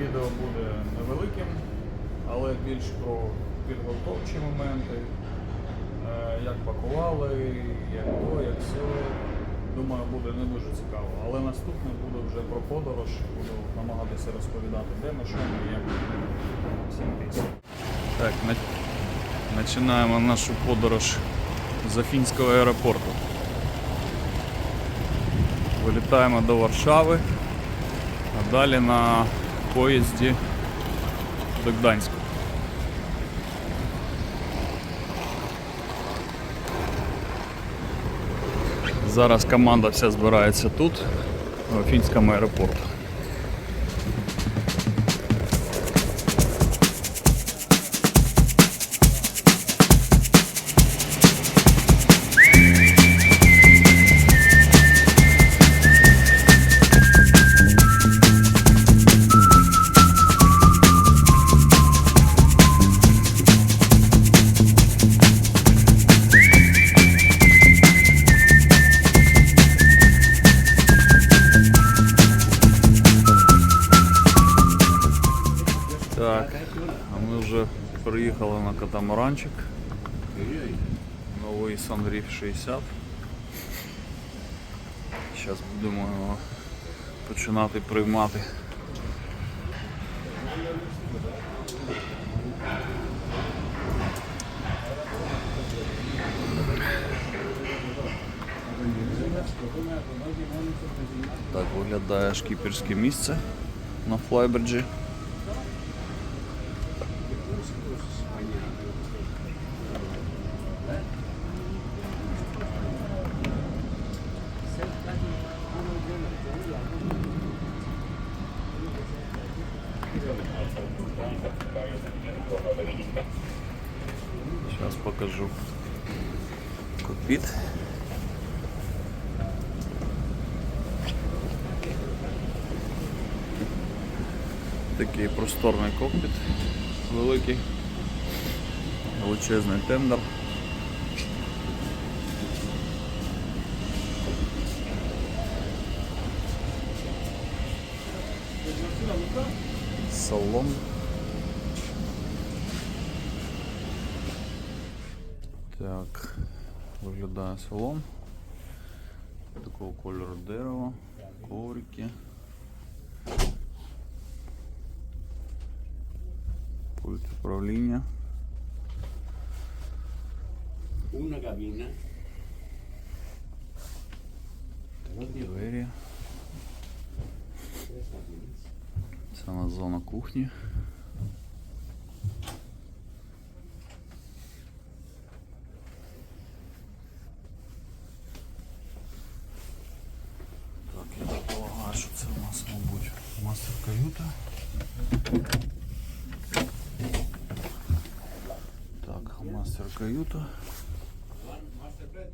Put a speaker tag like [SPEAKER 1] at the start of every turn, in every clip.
[SPEAKER 1] відео буде невеликим, але більш про підготовчі моменти, е, як пакували, як то, як все. Думаю, буде не дуже цікаво. Але наступне буде вже про подорож, буду намагатися розповідати, де ми, що ми, як. Всім піс. Так, починаємо нашу подорож з Афінського аеропорту. Вилітаємо до Варшави, а далі на поїзді до Гданську. Зараз команда вся збирається тут, в фінському аеропорту. 60. Зараз будемо його починати приймати. Так виглядає шкіперське місце на флайберджі. Просторний кокпіт, великий, величезний тендер. Салон. Так, виглядає салон. Такого кольору дерева, коврики. управління.
[SPEAKER 2] una cabina.
[SPEAKER 1] Двері.
[SPEAKER 2] Tres cabinas.
[SPEAKER 1] Це у нас зона кухні. Так, я так полагаю, що це у нас, мабуть, мастер каюта. Так, мастер каюта.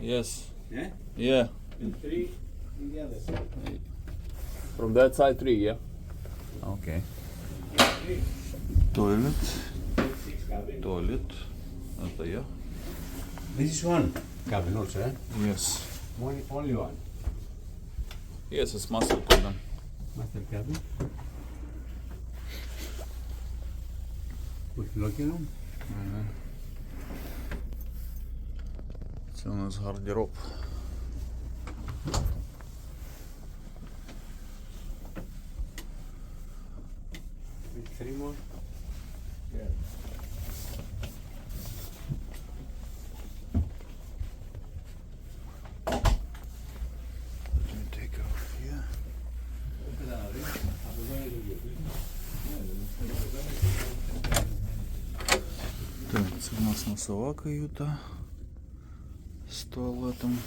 [SPEAKER 1] Yes.
[SPEAKER 2] Yeah?
[SPEAKER 1] Yeah.
[SPEAKER 2] And three in the other side.
[SPEAKER 3] From that side, three, yeah?
[SPEAKER 1] Okay.
[SPEAKER 2] Three.
[SPEAKER 1] Toilet.
[SPEAKER 2] Six cabin.
[SPEAKER 1] Toilet. Это я.
[SPEAKER 2] This is one cabin also, eh?
[SPEAKER 1] Yes.
[SPEAKER 2] One, only one.
[SPEAKER 1] Yes, it's master cabin.
[SPEAKER 2] Master cabin. Locking room.
[SPEAKER 1] Це у нас гардероб.
[SPEAKER 2] With
[SPEAKER 1] у каюта з туалетом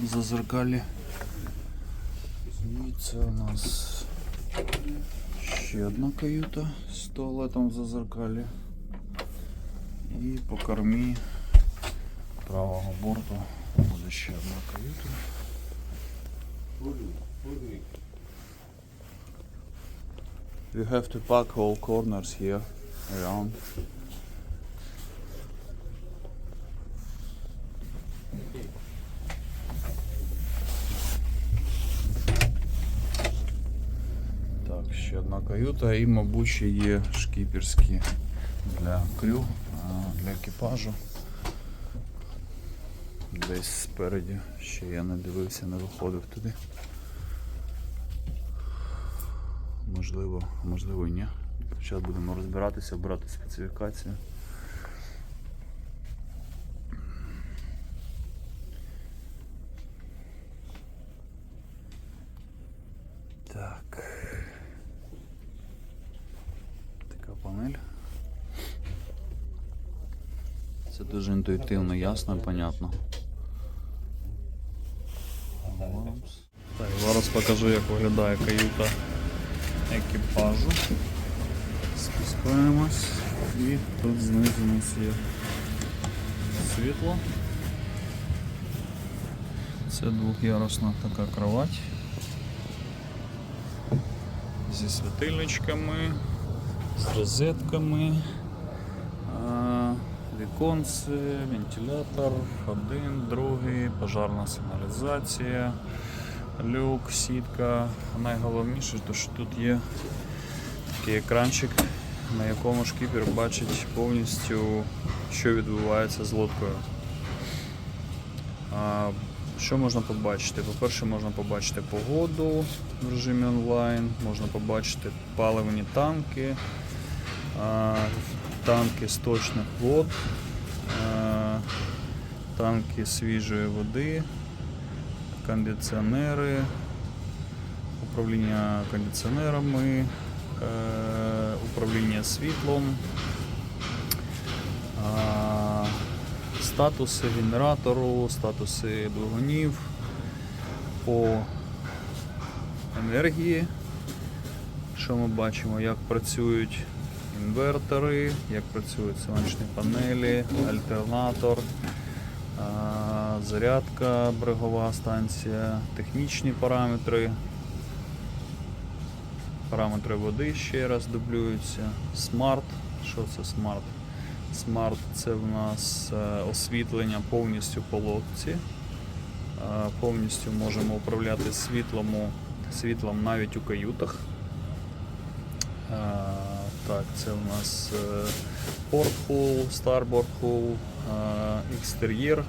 [SPEAKER 1] в зазеркалі. І у нас ще одна каюта з туалетом в зазеркалі. І по кормі правого борту буде ще одна каюта. You have to pack all corners here around. Ще одна каюта і, мабуть, ще є шкіперські для крю, для екіпажу. Десь спереді, ще я не дивився, не виходив туди. Можливо, можливо і ні. Зараз будемо розбиратися, брати специфікацію. Так. Така панель. Це дуже інтуїтивно, ясно понятно. Так, зараз покажу, як виглядає каюта екіпажу. Спускаємось і тут знизу нас є світло. Це двох'ярусна така кровать зі світильничками, з розетками, віконце, вентилятор, один, другий, пожарна сигналізація, люк, сітка. Найголовніше, що тут є такий екранчик, на якому шкіпер бачить повністю, що відбувається з лодкою. Що можна побачити? По-перше, можна побачити погоду в режимі онлайн, можна побачити паливні танки, танки сточних вод, танки свіжої води, кондиціонери, управління кондиціонерами, е, управління світлом. Статуси генератору, статуси двигунів по енергії. Що ми бачимо, як працюють інвертори, як працюють сонячні панелі, альтернатор, зарядка, брегова станція, технічні параметри. Параметри води ще раз дублюються. Смарт. Що це смарт? Смарт це в нас е, освітлення повністю по лодці. Повністю можемо управляти світлом, світлом навіть у каютах. Е, Так, це у нас портхол, старборд хол, екстер'єр,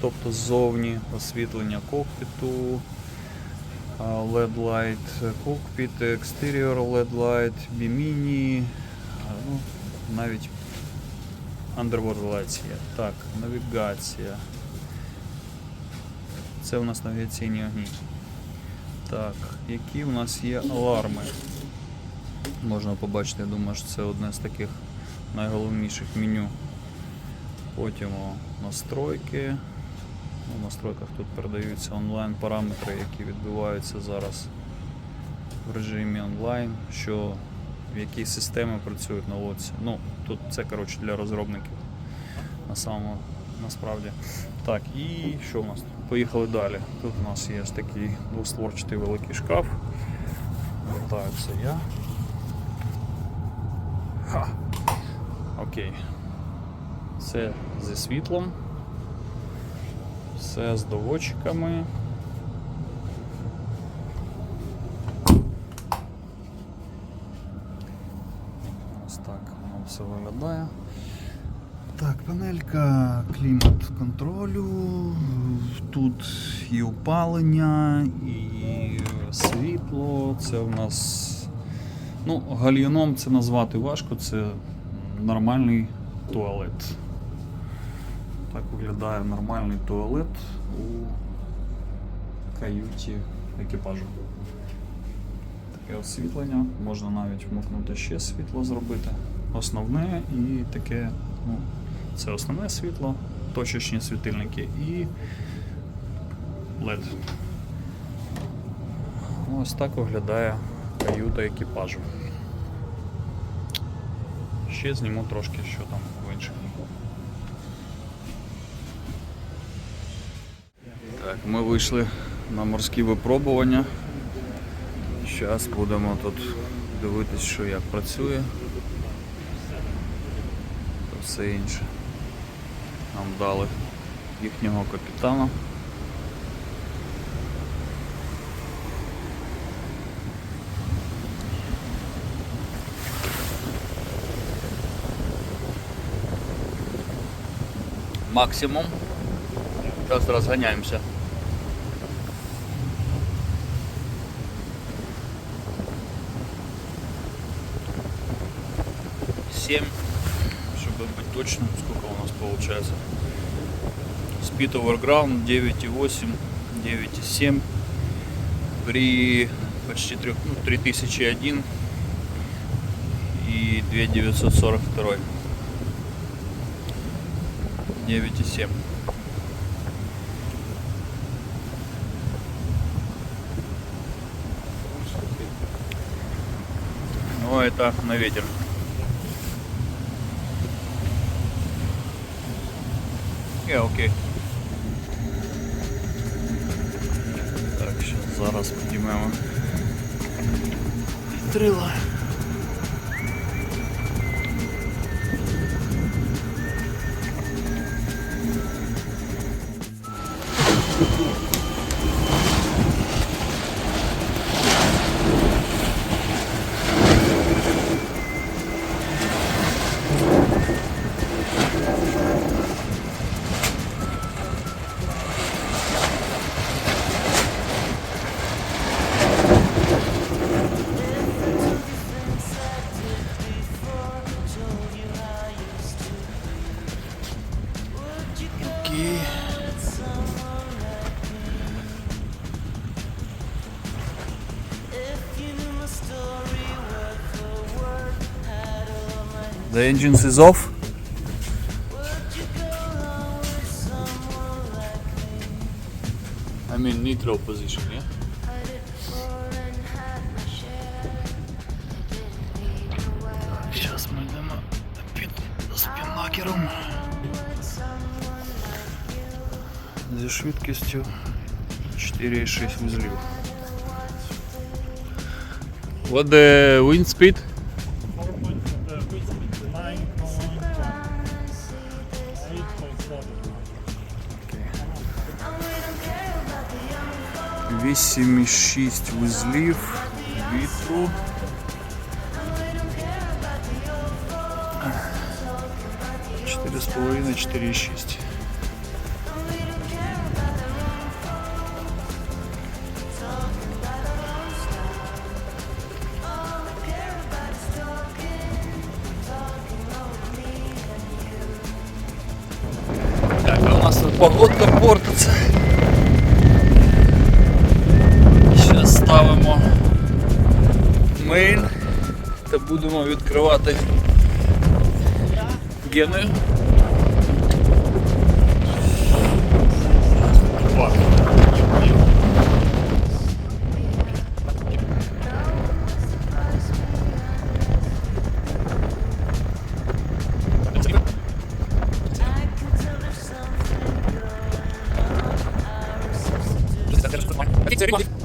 [SPEAKER 1] тобто ззовні освітлення кокпіту, LED light cockpit, exterior LED light, біміні, ну, навіть Underworld Lights є. Так, навігація. Це у нас навігаційні огні. Так, які у нас є аларми? Можна побачити, я думаю, що це одне з таких найголовніших меню. Потім о, настройки. Ну, в настройках тут передаються онлайн параметри, які відбуваються зараз в режимі онлайн, що в які системи працюють на лодці. Ну, тут це коротше для розробників на самому насправді. Так, і що у нас? Поїхали далі. Тут у нас є такий двостворчатий великий шкаф. Так, це я. Ха. Окей. Це зі світлом. Все з доводчиками. Ось так воно все виглядає. Так, панелька клімат контролю. Тут і опалення, і світло. Це у нас. Ну, гальйоном це назвати важко, це нормальний туалет. Так виглядає нормальний туалет у каюті екіпажу. Таке освітлення, можна навіть вмикнути ще світло зробити. Основне і таке, ну, це основне світло, точечні світильники і LED. Ось так виглядає каюта екіпажу. Ще зніму трошки, що там в інших. Так, ми вийшли на морські випробування. Зараз будемо тут дивитись, що як працює. Та все інше. Нам дали їхнього капітана. Максимум. Сейчас разгоняемся. Семь, чтобы быть точным, сколько у нас получается. Speed Overground 9,8, 9,7 при почти 3, ну, 3001 и 2942 9,7 Ну это на ветер. Yeah, окей. Так, сейчас зараз підіймемо. Вітрила. The engines is off. I mean neutral position, yeah? Зараз ми йдемо під спінлакером. Зі швидкістю 4,6 вузлів. What the wind speed? Вісім і шість вузлів вітру. Чотири з половиною, чотири і шість. Так, а у нас тут погодка Grazie.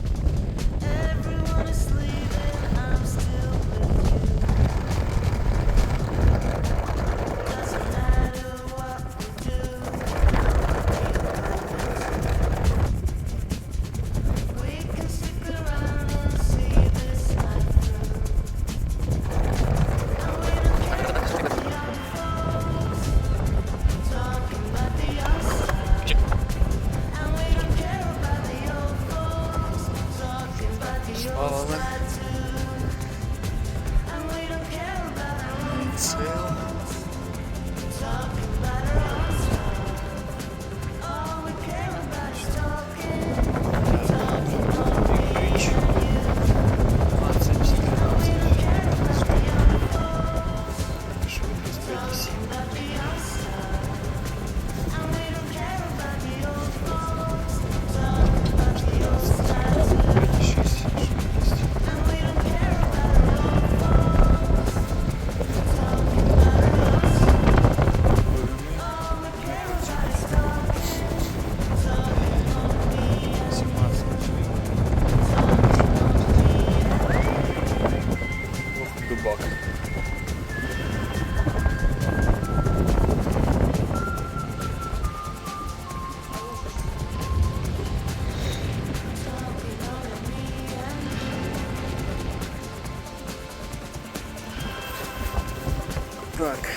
[SPEAKER 1] Так.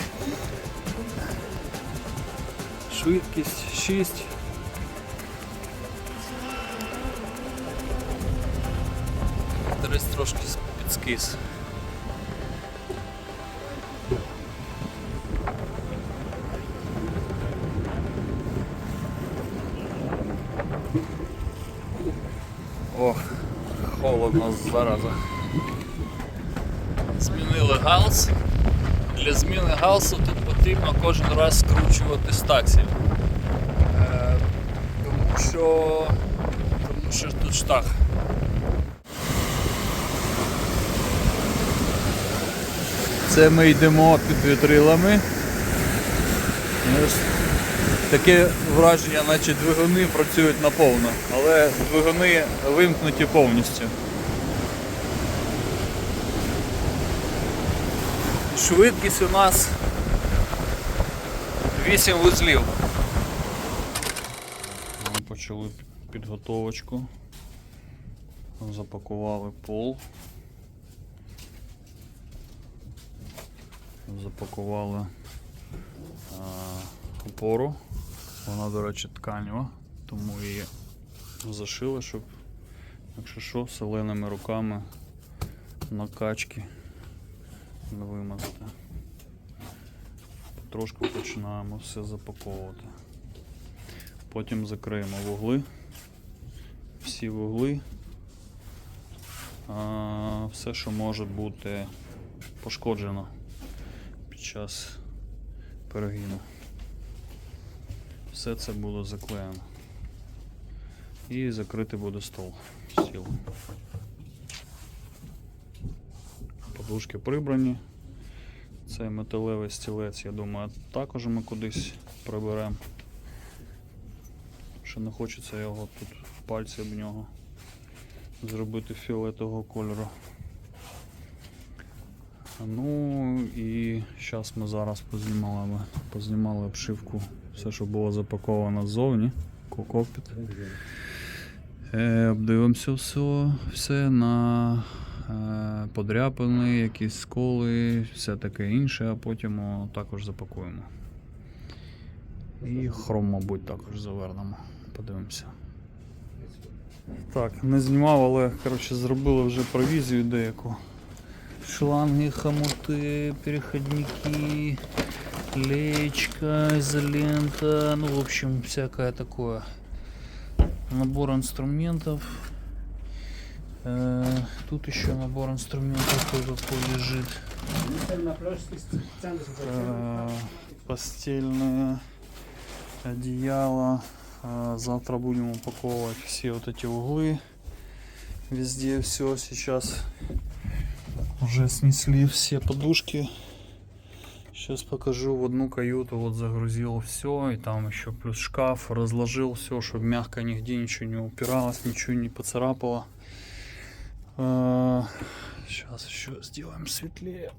[SPEAKER 1] Швидкість 6. Десь трошки підскис. Галсу тут потрібно кожен раз скручувати стаксель. Е, тому що. Тому що тут штах. Це ми йдемо під вітрилами. Таке враження, наче двигуни працюють наповно, але двигуни вимкнуті повністю. Швидкість у нас 8 вузлів. Ми почали підготовочку. Запакували пол. Запакували а, опору. Вона, до речі, тканева, тому її зашили, щоб, якщо що, соленими руками накачки вимазати. Потрошку починаємо все запаковувати. Потім закриємо вугли, всі вугли, а, все, що може бути пошкоджено під час перегину. Все це буде заклеєно. І закритий буде стол. Стіл. Подушки прибрані. Цей металевий стілець, я думаю, також ми кудись приберемо. Що не хочеться його тут пальці об нього зробити фіолетового кольору. Ну і зараз ми зараз познімали, познімали обшивку, все, що було запаковано ззовні, ко- кокпіт. Е, обдивимося все, все на подряпини, якісь сколи, все таке інше, а потім також запакуємо. І хром, мабуть, також завернемо. Подивимося. Так, не знімав, але коротше, зробили вже провізію деяку. Шланги, хомуты, переходники, леечка, изолента, ну, в общем, всякое такое. Набор инструментов. Э, Тут еще набор инструментов кое-какой лежит. Э, Постельное одеяло. Э, Завтра будем упаковывать все вот эти углы. Везде все сейчас уже снесли все подушки. Сейчас покажу в одну каюту, вот загрузил все, и там еще плюс шкаф, разложил все, чтобы мягко нигде ничего не упиралось, ничего не поцарапало. Сейчас еще сделаем светлее.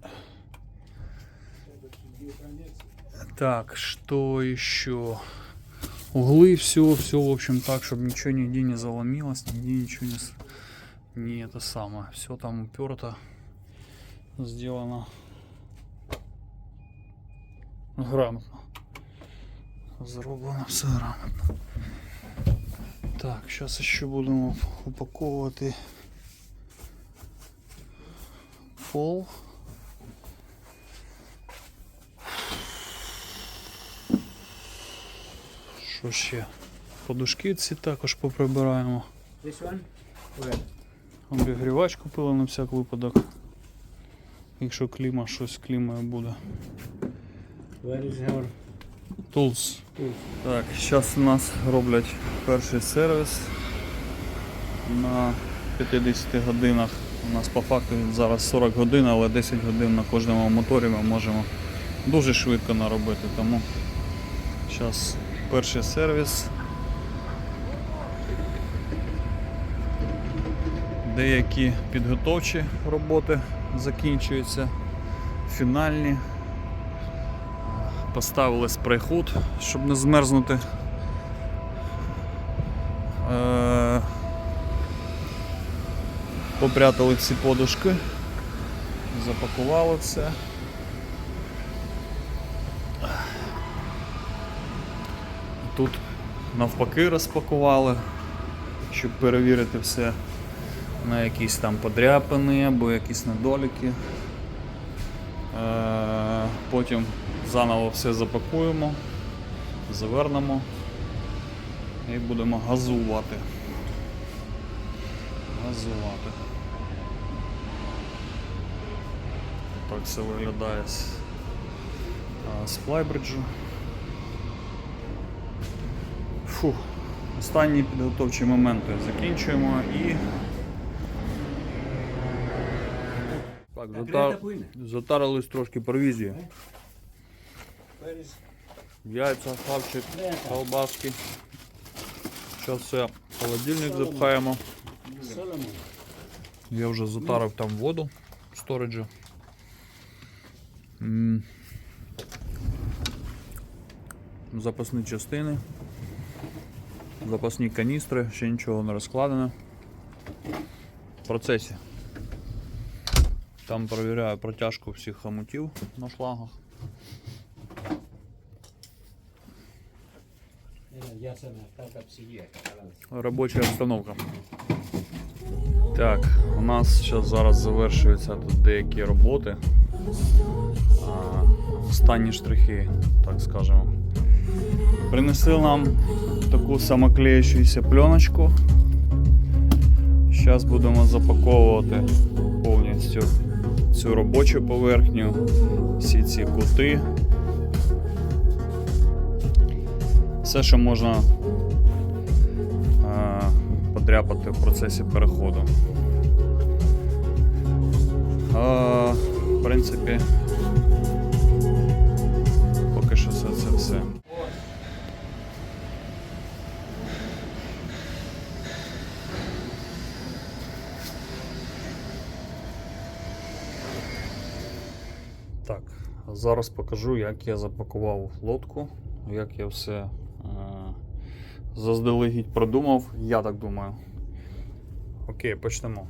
[SPEAKER 1] Так, что еще? Углы, все, все, в общем, так, чтобы ничего нигде не заломилось, нигде ничего не, не это самое. Все там уперто сделано грамотно. Зроблено все грамотно. Так, зараз ще будемо упаковувати пол. Що ще? Подушки ці також поприбираємо. Обігрівач купили на всяк випадок. Якщо кліма, щось клімою буде.
[SPEAKER 2] Where is your
[SPEAKER 1] Tools.
[SPEAKER 2] Tools.
[SPEAKER 1] Так, зараз у нас роблять перший сервіс на 50 годинах. У нас по факту зараз 40 годин, але 10 годин на кожному моторі ми можемо дуже швидко наробити. Тому зараз перший сервіс. Деякі підготовчі роботи закінчуються, фінальні. Поставили спрей-худ, щоб не змерзнути. Попрятали всі подушки, запакували все.
[SPEAKER 4] тут навпаки розпакували, щоб перевірити все на якісь там подряпини або якісь недоліки. Е, Потім заново все запакуємо, завернемо і будемо газувати. Газувати. Так це виглядає з, а, з флайбриджу. Фух, останні підготовчі моменти закінчуємо і.
[SPEAKER 1] Так,
[SPEAKER 2] пильна.
[SPEAKER 1] затарились трошки провізії.
[SPEAKER 2] Where
[SPEAKER 1] Яйця, хавчик, колбаски. Зараз все холодильник запхаємо. Я вже затарив там воду в сториджі. Запасні частини. Запасні каністри, ще нічого не розкладено. В процесі. Там перевіряю протяжку всіх хомутів на шлангах.
[SPEAKER 2] Я сам так обсидія.
[SPEAKER 1] Робоча обстановка. Так, у нас зараз, зараз завершуються тут деякі роботи. А, останні штрихи, так скажемо. Принесли нам таку самоклеючуся пленочку. Зараз будемо запаковувати повністю цю робочу поверхню, всі ці кути. Все, що можна е, подряпати в процесі переходу. Е, в принципі, поки що це, це все. Так, зараз покажу, як я запакував лодку, як я все заздалегідь продумав, я так думаю. Окей, почнемо.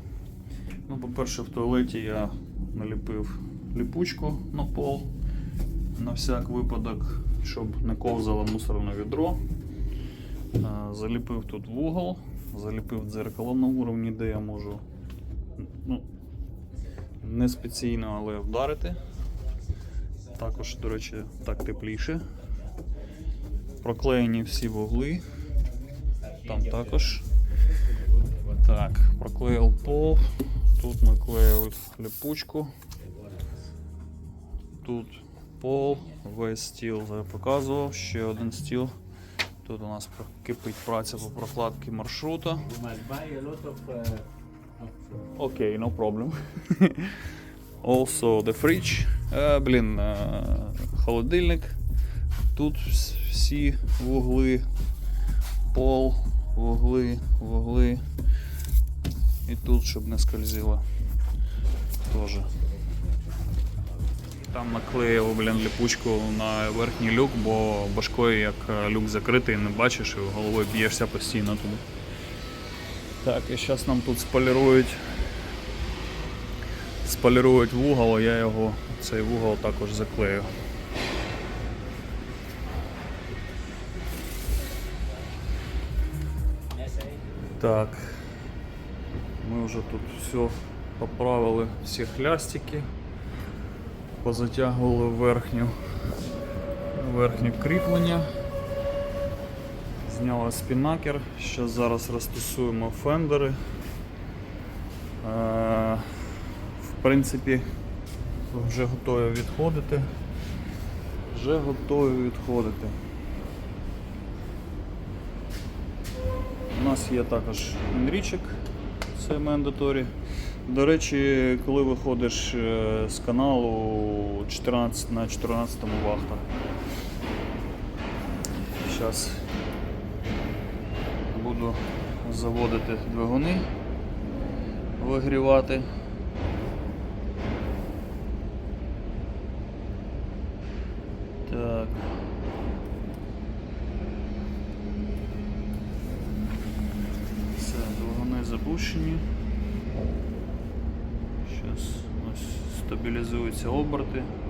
[SPEAKER 1] Ну, по-перше, в туалеті я наліпив ліпучку на пол на всяк випадок, щоб не ковзало мусорне відро. Е, Заліпив тут вугол, заліпив дзеркало на уровні, де я можу ну, не спеційно, але вдарити. Також, до речі, так тепліше. Проклеєні всі вугли. Там також. Так, проклеїв пол. Тут наклеїв липучку. Тут пол, весь стіл я показував, ще один стіл. Тут у нас кипить праця по прокладці маршрута.
[SPEAKER 2] Uh,
[SPEAKER 1] Окей, no problem. Also the fridge. Е, блін, е, холодильник. Тут всі вугли, пол, вугли, вугли. І тут, щоб не скользило. Тоже. Там наклеїв, блін, ліпучку на верхній люк, бо башкою як е, люк закритий, не бачиш і головою б'єшся постійно туди. Так, і зараз нам тут сполірують сполірують вугол, а я його, цей вугол також заклею. Так. Ми вже тут все поправили, всі хлястики, позатягували верхню, верхнє кріплення. Зняли спінакер, ще зараз розтасуємо фендери. Е, в принципі, вже готові відходити. Вже готові відходити. Є також інрічик, це мендаторі. До речі, коли виходиш е, з каналу 14 на 14 вахта. Зараз буду заводити двигуни, вигрівати. Оберти.